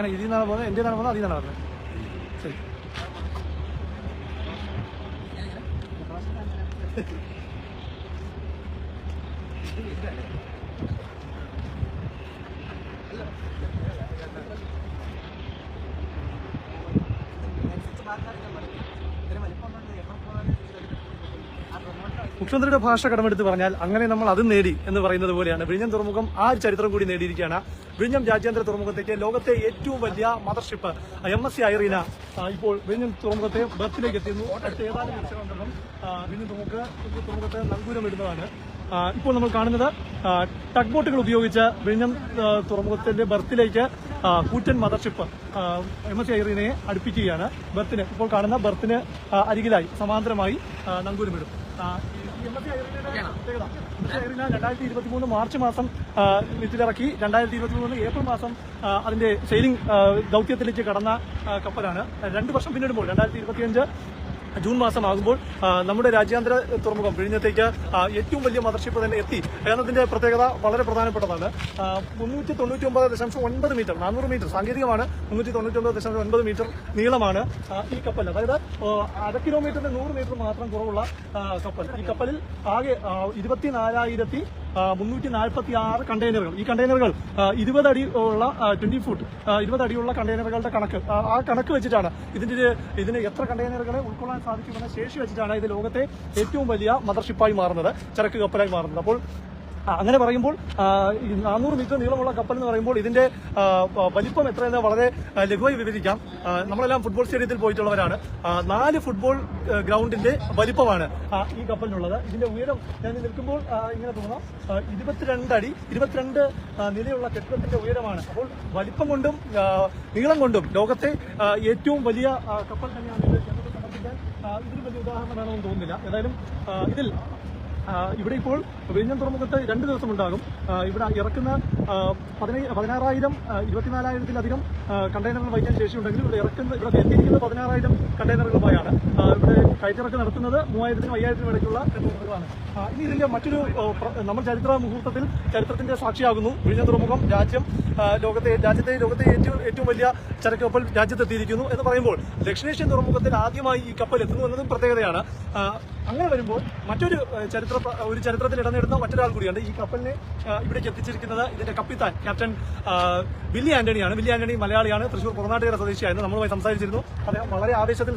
ஏன்னா இது நாள் போதும் எந்த நாள் போதும் அதிக நாள் சரி. മുഖ്യമന്ത്രിയുടെ ഭാഷ കടമെടുത്ത് പറഞ്ഞാൽ അങ്ങനെ നമ്മൾ അത് നേടി എന്ന് പറയുന്നത് പോലെയാണ്. വിഴിഞ്ഞം തുറമുഖം ആ ഒരു ചരിത്രം കൂടി നേടിയിരിക്കുകയാണ്. വിഴിഞ്ഞം രാജ്യാന്തര തുറമുഖത്തേക്ക് ലോകത്തെ ഏറ്റവും വലിയ mothership M S C Irina ഇപ്പോൾ വിഴിഞ്ഞം തുറമുഖത്തെ ബർത്തിലേക്ക് എത്തിയിരുന്നു. അടുത്ത ഏതാനും മത്സരമുണ്ടെന്നും വിഴിഞ്ഞം തുറമുഖ തുറമുഖത്തെ നൽകൂരം ഇടുന്നതാണ്. ഇപ്പോൾ നമ്മൾ കാണുന്നത് ടഗ് ബോട്ടുകൾ ഉപയോഗിച്ച് വിഴിഞ്ഞം തുറമുഖത്തിന്റെ ബർത്തിലേക്ക് കൂറ്റൻ മദർഷിപ്പ് എം എസ് ഐറീനയെ അടുപ്പിക്കുകയാണ്. ബർത്തിന് ഇപ്പോൾ കാണുന്ന ബർത്തിന് അരികിലായി സമാന്തരമായി നങ്കൂരമിടും. രണ്ടായിരത്തി ഇരുപത്തി മൂന്ന് മാർച്ച് മാസം വിത്തിലിറക്കി. രണ്ടായിരത്തി ഇരുപത്തി മൂന്ന് ഏപ്രിൽ മാസം അതിന്റെ സെയിലിംഗ് ദൗത്യത്തിലേക്ക് കടന്ന കപ്പലാണ്. രണ്ട് വർഷം പിന്നിടുമ്പോൾ രണ്ടായിരത്തി ഇരുപത്തിയഞ്ച് ജൂൺ മാസമാകുമ്പോൾ നമ്മുടെ രാജ്യാന്തര തുറമുഖം വിഴിഞ്ഞത്തേക്ക് ഏറ്റവും വലിയ മദർഷിപ്പ് തന്നെ എത്തി എന്നതിന്റെ പ്രത്യേകത വളരെ പ്രധാനപ്പെട്ടതാണ്. മുന്നൂറ്റി തൊണ്ണൂറ്റി ഒമ്പത് ദശാംശം ഒൻപത് മീറ്റർ നാനൂറ് മീറ്റർ സാങ്കേതികമാണ്. മുന്നൂറ്റി തൊണ്ണൂറ്റി ഒമ്പത് ദശാംശം ഒൻപത് മീറ്റർ നീളമാണ് ഈ കപ്പൽ. അതായത് അര കിലോമീറ്ററിന് നൂറ് മീറ്റർ മാത്രം കുറവുള്ള കപ്പൽ. ഈ കപ്പലിൽ ആകെ ഇരുപത്തിനാലായിരത്തി മുന്നൂറ്റി നാൽപ്പത്തി ആറ് കണ്ടെയ്നറുകൾ. ഈ കണ്ടെയ്നറുകൾ ഇരുപത് അടി ഉള്ള ട്വന്റി ഫുട്ട് ഇരുപത് അടിയുള്ള കണ്ടെയ്നറുകളുടെ കണക്ക് ആ, കണക്ക് വെച്ചിട്ടാണ് ഇതിന്റെ ഇതിന് എത്ര കണ്ടെയ്നറുകളെ ഉൾക്കൊള്ളാൻ സാധിക്കുമെന്ന ശേഷി വെച്ചിട്ടാണ് ഇത് ലോകത്തെ ഏറ്റവും വലിയ മദർഷിപ്പായി മാറുന്നത് ചരക്ക് കപ്പലായി മാറുന്നത്. അപ്പോൾ അങ്ങനെ പറയുമ്പോൾ നാനൂറ് മീറ്റർ നീളമുള്ള കപ്പൽ എന്ന് പറയുമ്പോൾ ഇതിന്റെ വലിപ്പം എത്രയെന്ന് വളരെ ലഘുവായി വിവരിക്കാം. നമ്മളെല്ലാം ഫുട്ബോൾ സ്റ്റേഡിയത്തിൽ പോയിട്ടുള്ളവരാണ്. നാല് ഫുട്ബോൾ ഗ്രൗണ്ടിന്റെ വലിപ്പമാണ് ഈ കപ്പലിനുള്ളത്. ഇതിന്റെ ഉയരം ഞാൻ നിൽക്കുമ്പോൾ ഇങ്ങനെ തോന്നാം. ഇരുപത്തിരണ്ട് അടി ഇരുപത്തിരണ്ട് നിലയുള്ള കെട്ടിടത്തിന്റെ ഉയരമാണ്. അപ്പോൾ വലിപ്പം കൊണ്ടും നീളം കൊണ്ടും ലോകത്തെ ഏറ്റവും വലിയ കപ്പൽ തന്നെയാണ് ഇത്. ഇതിന് വലിയ ഉദാഹരണമാണെന്ന് തോന്നുന്നില്ല. ഏതായാലും ഇതിൽ ഇവിടെ ഇപ്പോൾ വിഴിഞ്ഞം തുറമുഖത്ത് രണ്ട് ദിവസം ഉണ്ടാകും. ഇവിടെ ഇറക്കുന്ന പതിനൈ പതിനാറായിരം ഇരുപത്തിനാലായിരത്തിലധികം കണ്ടെയ്നറുകൾ വഹിക്കാൻ ശേഷിയുണ്ടെങ്കിലും ഇവിടെ ഇറക്കുന്ന ഇവിടെ എത്തിയിരിക്കുന്ന പതിനാറായിരം കണ്ടെയ്നറുകളുമായാണ് ഇവിടെ കയറ്റിറക്ക് നടത്തുന്നത് മൂവായിരത്തിനും അയ്യായിരത്തിനും ഇടയ്ക്കുള്ള കണ്ടെയ്നറുകളാണ് ഇനി ഇതിന്റെ മറ്റൊരു നമ്മൾ ചരിത്ര മുഹൂർത്തത്തിൽ ചരിത്രത്തിന്റെ സാക്ഷിയാകുന്നു. വിഴിഞ്ഞം തുറമുഖം രാജ്യം ലോകത്തെ രാജ്യത്തെ ലോകത്തെ ഏറ്റവും ഏറ്റവും വലിയ ചരക്ക് കപ്പൽ രാജ്യത്തെത്തിയിരിക്കുന്നു എന്ന് പറയുമ്പോൾ ദക്ഷിണേഷ്യൻ തുറമുഖത്തിൽ ആദ്യമായി ഈ കപ്പൽ എത്തുന്നു എന്നതും പ്രത്യേകതയാണ്. അങ്ങനെ വരുമ്പോൾ മറ്റൊരു ചരിത്ര ഒരു ചരിത്രത്തിൽ ഇടനേടുന്ന മറ്റൊരാൾ കൂടിയുണ്ട്. ഈ കപ്പലിനെ ഇവിടേക്ക് എത്തിച്ചിരിക്കുന്നത് ഇതിന്റെ കപ്പിത്താൻ ക്യാപ്റ്റൻ ആ, വില്ലി ആന്റണിയാണ്. വില്ലി ആന്റണി മലയാളിയാണ്. തൃശൂർ പുറനാട്ടുകര സ്വദേശിയായിരുന്നു. നമ്മളുമായി സംസാരിച്ചിരുന്നു. അദ്ദേഹം വളരെ ആവേശത്തിൽ